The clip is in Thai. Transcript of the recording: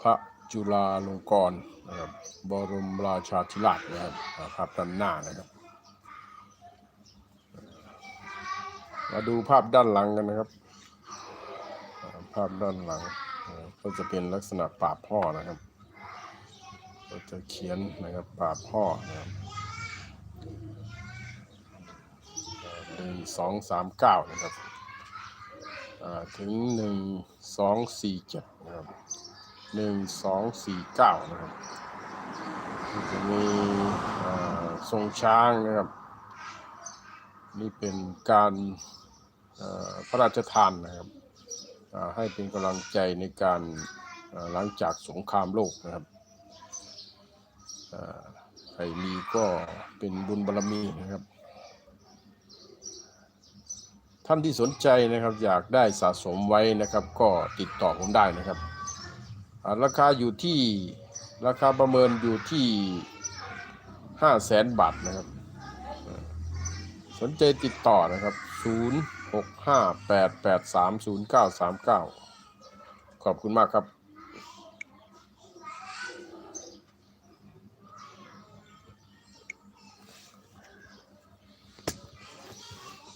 พระจุฬาลงกรณ์นะครับบรมราชาธิราชนะครับภาพด้านหน้านะครับ มาดูภาพด้านหลังกันนะครับ ภาพด้านหลังก็จะเป็นลักษณะปราบพ่อนะครับก็จะเขียนนะครับปราบพ่อนะครับหนึ่งสองสามเก้านะครับถึงหนึ่งสองสี่เจ็ดนะครับ หนึ่งสองสี่เก้านะครับจะมีทรงช้างนะครับ นี่เป็นการพระราชทานนะครับให้เป็นกำลังใจในการหลังจากสงครามโลกนะครับใครมีก็เป็นบุญบารรมีนะครับ ท่านที่สนใจนะครับอยากได้สะสมไว้นะครับ ก็ติดต่อผมได้นะครับ ราคาอยู่ที่ราคาประเมินอยู่ที่ห้าแสนบาทนะครับ สนใจติดต่อนะครับ0 6 5 8 8 3 0 9 3 9ขอบคุณมากครับ